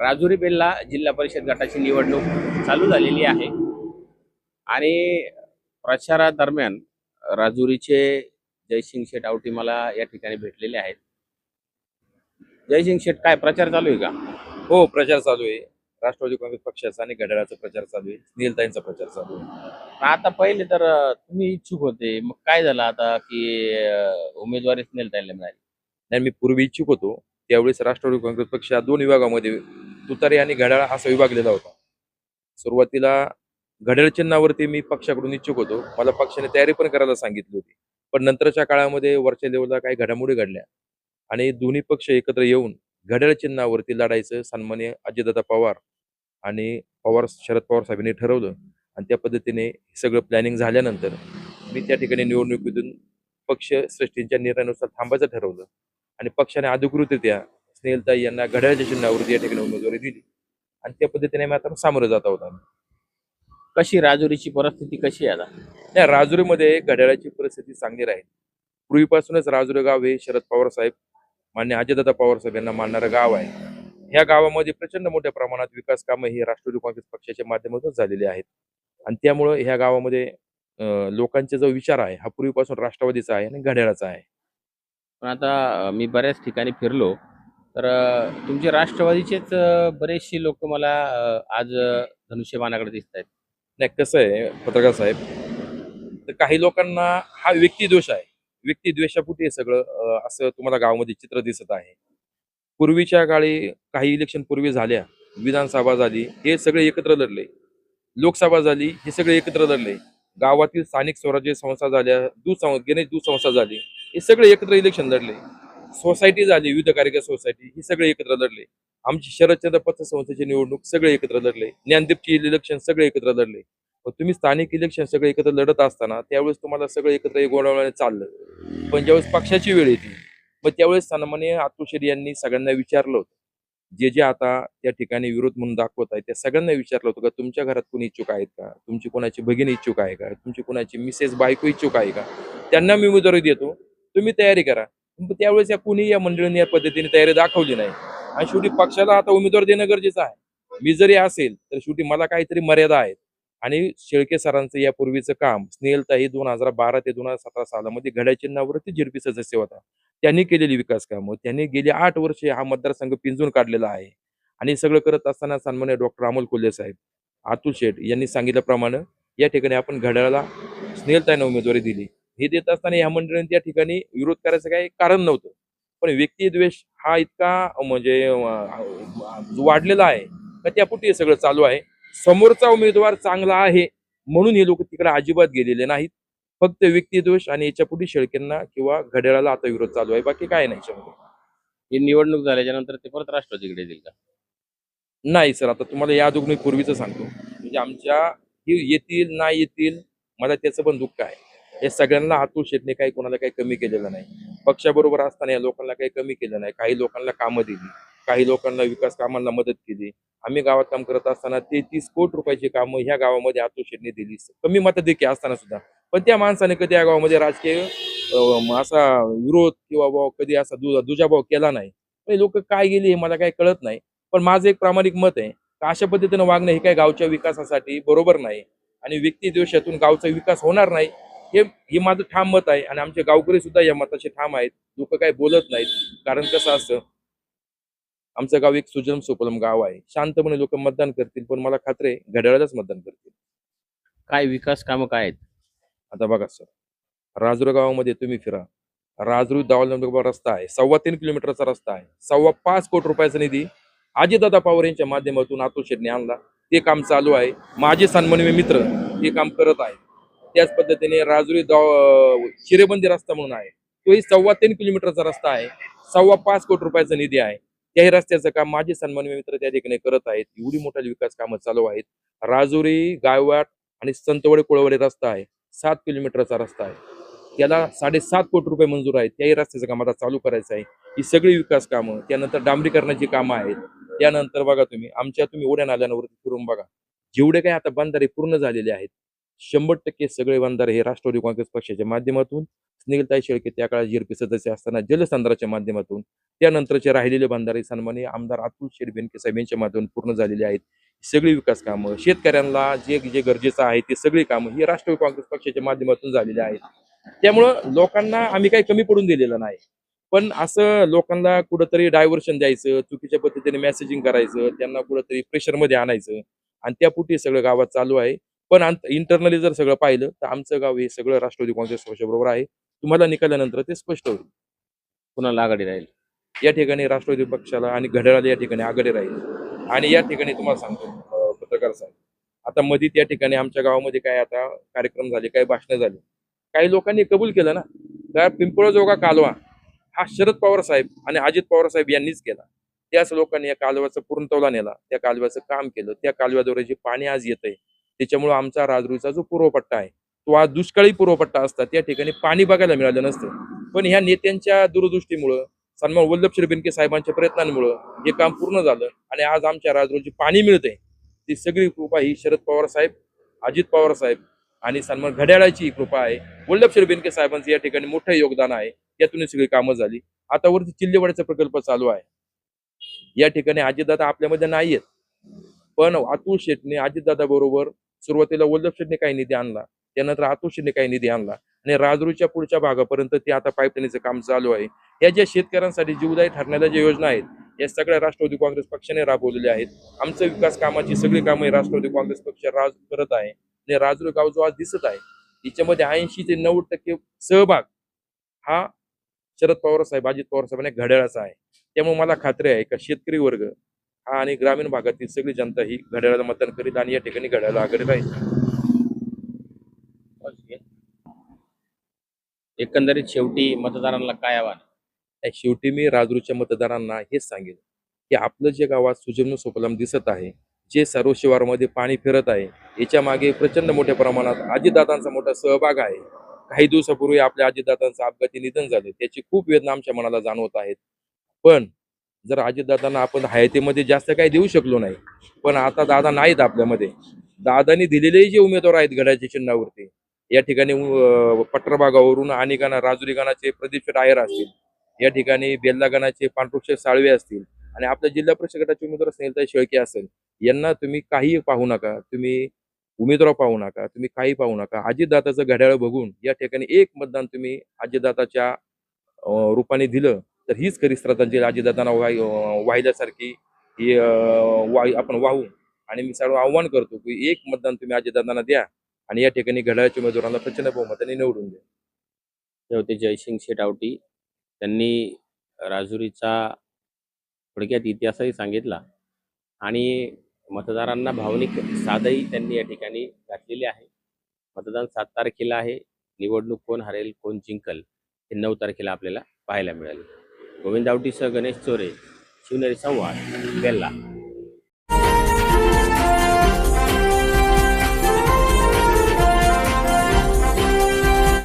राजुरी बेल्ला जिल्हा परिषद गटाची निवडणूक चालू झालेली आहे. आणि प्रचारादरम्यान राजुरीचे जयसिंग शेठ आवटी मला या ठिकाणी भेटलेले आहेत. जयसिंग शेठ काय प्रचार चालू आहे का? हो प्रचार चालू आहे. राष्ट्रवादी काँग्रेस पक्षाचा आणि घड्याळाचा प्रचार चालू आहे. नीलताईंचा प्रचार चालू आहे. आता पहिले तर तुम्ही इच्छुक होते. मग काय झालं आता की अं, उमेदवारीच नेलता मिळाली? आणि मी पूर्वी इच्छुक होतो त्यावेळेस राष्ट्रवादी काँग्रेस पक्ष या दोन विभागामध्ये तुतारी आणि घड्याळ असा विभागलेला होता. सुरुवातीला घड्याळ चिन्हावरती मी पक्षाकडून इच्छुक होतो. मला पक्षाने तयारी पण करायला सांगितली होती. पण नंतरच्या काळामध्ये वरच्या लेवलला काही घडामोडी घडल्या. आणि दोन्ही पक्ष एकत्र येऊन घड्याळ चिन्हावरती लढायचं सन्मान्य अजितदादा पवार आणि पवार शरद पवार साहेबांनी ठरवलं. आणि त्या पद्धतीने सगळं प्लॅनिंग झाल्यानंतर मी त्या ठिकाणी निवडणुकीतून पक्ष श्रेष्ठींच्या निर्णयानुसार थांबायचं ठरवलं. आणि पक्षाने अधिकृतरित्या स्नेहलताई यांना घड्याळच्या चिन्हावरती या ठिकाणी उमेदवारी दिली. आणि त्या पद्धतीने मी आता सामोरं जात आहोत कशी राजुरीची परिस्थिती कशी आहे आता? नाही राजुरीमध्ये घड्याळाची परिस्थिती चांगली राहील. पूर्वीपासूनच राजुरी गाव हे शरद पवार साहेब मान्य अजयदादा पवार साहेब यांना मानणारं गाव आहे. ह्या गावामध्ये प्रचंड मोठ्या प्रमाणात विकास कामं ही राष्ट्रवादी काँग्रेस पक्षाच्या माध्यमातून झालेली आहेत. आणि त्यामुळं ह्या गावामध्ये लोकांचा जो विचार आहे हा पूर्वीपासून राष्ट्रवादीचा आहे आणि घड्याळाचा आहे. पण आता मी बऱ्याच ठिकाणी फिरलो तर तुमचे राष्ट्रवादीचेच बरेचसे लोक मला आज धनुष्यबाणाकडे दिसत आहेत नाही कसं आहे पत्रकार साहेब तर काही लोकांना हा व्यक्तिदोष आहे. व्यक्तिद्वेषापुटी हे सगळं असं तुम्हाला गावामध्ये चित्र दिसत आहे. पूर्वीच्या काळी काही इलेक्शन पूर्वी झाल्या विधानसभा झाली हे सगळे एकत्र लढले. लोकसभा झाली हे सगळे एकत्र लढले. गावातील स्थानिक स्वराज्य संस्था झाल्या दूध गणेश दुसंस्था झाली हे सगळे एकत्र इलेक्शन लढले. सोसायटी झाली विविध कार्यक्रम सोसायटी ही सगळे एकत्र लढले. आमची शरदचंद्र पथसंस्थेची निवडणूक सगळे एकत्र लढले. ज्ञानदीपची इलेक्शन सगळे एकत्र लढले. मग तुम्ही स्थानिक इलेक्शन सगळे एकत्र लढत असताना त्यावेळेस तुम्हाला सगळे एकत्र एक चाललं. पण ज्यावेळेस पक्षाची वेळ येते मग त्यावेळेस सन्मान्य आतुशेरी यांनी सगळ्यांना विचारलं होतं. जे जे आता त्या ठिकाणी विरोध म्हणून दाखवत आहे त्या सगळ्यांना विचारलं होतं का तुमच्या घरात कोणी इच्छुक आहेत का? तुमची कोणाची भगिनी इच्छुक आहे का? तुमची कोणाची मिसेस बायको इच्छुक आहे का? त्यांना मी उमेदवारी देतो. तुम्ही तयारी करा. त्यावेळेस या कुणी या मंडळीने या पद्धतीने तयारी दाखवली नाही. आणि शेवटी पक्षाला आता उमेदवार देणं गरजेचं आहे. मी जरी असेल तर शेवटी मला काहीतरी मर्यादा आहेत. आणि शेळके सरांचं यापूर्वीचं काम स्नेहलता ही दोन हजार बारा ते दोन हजार सतरा सालामध्ये घड्याळ चिन्हावरती झेडपी सदस्य होता. त्यांनी केलेली विकास कामं. त्यांनी गेली आठ वर्षे हा मतदारसंघ पिंजून काढलेला आहे. आणि सगळं करत असताना सन्मान्य डॉक्टर अमोल कोल्हे साहेब अतुल शेठ यांनी सांगितल्याप्रमाणे या ठिकाणी आपण घड्याळाला स्नेहलताईनं उमेदवारी दिली. हे देत असताना या मंडळीने त्या ठिकाणी विरोध करायचं काही कारण नव्हतं. पण व्यक्तिद्वेष हा इतका म्हणजे वाढलेला आहे का त्यापुटी हे सगळं चालू आहे. समोरचा उमेदवार चांगला आहे म्हणून हे लोक तिकडे अजिबात गेलेले नाहीत. फक्त व्यक्तिदोष आणि याच्यापुढे शेळकेंना किंवा घड्याळाला आता विरोध चालू आहे. बाकी काय नाही याच्यामध्ये ही निवडणूक झाल्याच्यानंतर ते परत राष्ट्रवादीकडे येईल का? नाही सर आता तुम्हाला या दोघ मी पूर्वीचं सांगतो. म्हणजे आमच्या हे येतील नाही येतील मला त्याचं पण दुःख आहे. हे सगळ्यांना अतुल शेटने काही कोणाला काही कमी केलेलं नाही. पक्षाबरोबर असताना या लोकांना काही कमी केलं नाही. काही लोकांना कामं दिली. काही लोकांना विकास कामांना मदत केली. आम्ही गावात काम करत असताना ते तीस कोटी रुपयाची कामं ह्या गावामध्ये शेटने दिली. कमी मताधिक्य असताना सुद्धा. पण त्या माणसाने कधी या गावामध्ये राजकीय असा विरोध किंवा भाऊ कधी असा दुजाभाव केला नाही. लोक काय गेली हे मला काही कळत नाही. पण माझं एक प्रामाणिक मत आहे का अशा पद्धतीनं वागणं हे काय गावच्या विकासासाठी बरोबर नाही आणि व्यक्तिद्वेषातून गावचा विकास होणार नाही हे हे माझं ठाम मत आहे आणि आमचे गावकरी सुद्धा या मताचे ठाम आहेत. लोक काय बोलत नाहीत. कारण कसं असतं आमचं गाव एक सुजलम सुपलम गाव आहे. शांतपणे लोक मतदान करतील पण मला खात्री आहे घड्याळालाच मतदान करतील. काय विकास कामं काय आहेत? आता बघा सर राजुरा गावामध्ये तुम्ही फिरा. राजरू दावल रस्ता आहे? सव्वा तीन किलोमीटरचा रस्ता आहे. सव्वा पाच कोटी रुपयाचा निधी अजितदादा पवार यांच्या माध्यमातून अतुल शेटने आणला. ते काम चालू आहे. माझे सन्माननीय मित्र हे काम करत आहे त्याच पद्धतीने राजुरी दाव शिरेबंदी रस्ता म्हणून आहे. तोही सव्वा तीन किलोमीटरचा रस्ता आहे. सव्वा पाच कोटी रुपयाचा निधी आहे. त्याही रस्त्याचं काम माझे सन्माननीय मित्र त्या ठिकाणी करत आहेत. एवढी मोठ्या विकास कामं चालू आहेत. राजुरी गायवाट आणि संतवडे कुळवडे रस्ता आहे. सात किलोमीटरचा रस्ता आहे. त्याला साडेसात कोटी रुपये मंजूर आहेत. त्याही रस्त्याचं काम आता चालू करायचं आहे. ही सगळी विकास कामं त्यानंतर डांबरीकरणाची कामं आहेत. त्यानंतर बघा तुम्ही आमच्या तुम्ही ओढ्या नाल्यांवरती फिरून बघा. जेवढे काही आता बंधारे पूर्ण झालेले आहेत शंभर टक्के सगळे बंधारे हे राष्ट्रवादी काँग्रेस पक्षाच्या माध्यमातून स्नेहलताई शेळके त्या काळात जीरपी सदस्य असताना जलसंधाराच्या माध्यमातून त्यानंतरचे राहिलेले बंधारे सन्माने आमदार अतुल शेठ बेनके साहेब यांच्या माध्यमातून पूर्ण झालेले आहेत. सगळी विकास कामं शेतकऱ्यांना जे जे गरजेचं आहे ते सगळी कामं ही राष्ट्रवादी काँग्रेस पक्षाच्या माध्यमातून झालेली आहेत. त्यामुळं लोकांना आम्ही काही कमी पडून दिलेलं नाही. पण असं लोकांना कुठंतरी डायव्हर्शन द्यायचं चुकीच्या पद्धतीने मेसेजिंग करायचं त्यांना कुठंतरी प्रेशरमध्ये आणायचं आणि त्यापुढे हे सगळं गावात चालू आहे. पण इंटरनली जर सगळं पाहिलं तर आमचं गाव हे सगळं राष्ट्रवादी काँग्रेस पक्षाबरोबर आहे. तुम्हाला निकाल्यानंतर ते स्पष्ट होईल. कुणाला आघाडी राहील. या ठिकाणी राष्ट्रवादी पक्षाला आणि घड्याळाला या ठिकाणी आघाडी राहील. आणि या ठिकाणी तुम्हाला सांगतो पत्रकार साहेब. आता मध्ये त्या ठिकाणी आमच्या गावामध्ये काय आता कार्यक्रम झाले काही भाषणं झाली. काही लोकांनी कबूल केलं ना तर पिंपळजोगा कालवा हा शरद पवार साहेब आणि अजित पवार साहेब यांनीच केला. त्याच लोकांनी या कालव्याचा पूर्णतोला नेला त्या कालव्याचं काम केलं त्या कालव्याद्वारे जे पाणी आज येतंय त्याच्यामुळे आमचा राजरूचा जो पूर्वपट्टा आहे तो आज दुष्काळी पूर्वपट्टा असता त्या ठिकाणी पाणी बघायला मिळालं नसतं. पण ह्या नेत्यांच्या दूरदृष्टीमुळं सन्मान वल्लभ बेनके साहेबांच्या प्रयत्नांमुळं हे काम पूर्ण झालं. आणि आज आमच्या राजरोजी पाणी मिळते ती सगळी कृपा ही शरद पवार साहेब अजित पवार साहेब आणि सन्मान घड्याळाची कृपा आहे. वल्लभशर बेनके साहेबांचं या ठिकाणी मोठं योगदान आहे. यातून सगळी कामं झाली. आता वरती चिल्लेवाड्याचा प्रकल्प चालू आहे. या ठिकाणी अजितदादा आपल्यामध्ये नाही आहेत पण अतुल शेटने अजितदादा बरोबर सुरुवातीला वल्लभ शेटने काही निधी आणला. त्यानंतर अतुल शेटने काही निधी आणला. आणि राजरूच्या पुढच्या भागापर्यंत ते आता पाईपलाईनचं काम चालू आहे. या ज्या शेतकऱ्यांसाठी जीवदायी ठरणाऱ्या ज्या योजना आहेत या सगळ्या राष्ट्रवादी काँग्रेस पक्षाने राबवलेल्या आहेत. आमचं विकास कामाची सगळी कामं राष्ट्रवादी काँग्रेस पक्ष राज करत आहे. आणि राजूर गाव जो आज दिसत आहे याच्यामध्ये ऐंशी ते नव्वद टक्के सहभाग हा शरद पवार साहेब अजित पवार साहेबांनी घड्याळाचा आहे. त्यामुळे मला खात्री आहे का शेतकरी वर्ग हा आणि ग्रामीण भागातील सगळी जनता ही घड्याळाला मतदान करीत आणि या ठिकाणी घड्याळाला आघाडी राहील. एकंदरीत शेवटी मतदारांना काय आव्हान? शेवटी मी राजरूच्या मतदारांना हेच सांगेन की आपलं जे गावात सुजम सुफलाम दिसत आहे जे सर्व शिवारमध्ये पाणी फिरत आहे याच्या मागे प्रचंड मोठ्या प्रमाणात आजीदादांचा मोठा सहभाग आहे. काही दिवसापूर्वी आपल्या आजीदादांचं अपघाती निधन झाले त्याची खूप वेदना आमच्या मनाला जाणवत आहेत. पण जर अजितदादांना आपण हयातीमध्ये जास्त काही देऊ शकलो नाही पण आता दादा नाहीत आपल्यामध्ये. दादानी दिलेलेही जे उमेदवार आहेत गडाच्या चिन्हावरती या ठिकाणी अं, पट्टरबागावरून आणि गाणा राजुरी गाणाचे प्रदीप आयर असतील या ठिकाणी बेल्लागणाचे गणाचे साळवे असतील आणि आपल्या जिल्हा परिषद गटाचे उमेदवार स्नेहलताई शेळके असेल यांना तुम्ही काही पाहू नका. तुम्ही उमेदवार पाहू नका तुम्ही काही पाहू नका. अजितदाताचं घड्याळ बघून या ठिकाणी एक मतदान तुम्ही अजितदाताच्या रूपाने दिलं तर हीच खरी श्रद्धांजली अजितदादांना वाही वाहिल्यासारखी ही वाही आपण वाहू आणि मी सर्व आव्हान करतो की एक मतदान तुम्ही अजितदादांना द्या आणि या ठिकाणी घड्याळाच्या उमेदवारांना प्रचंड बहुमताने निवडून द्या. होते जयसिंग शेटावटी. त्यांनी राजुरीचा थोडक्यात इतिहासही सांगितला आणि मतदारांना भावनिक साधही त्यांनी या ठिकाणी घातलेली आहे. मतदान सात तारखेला आहे. निवडणूक कोण हरेल कोण जिंकल हे नऊ तारखेला आपल्याला पाहायला मिळेल. गोविंद आवटीसह गणेश चोरे शिवनेरी संवाद बेल्ला.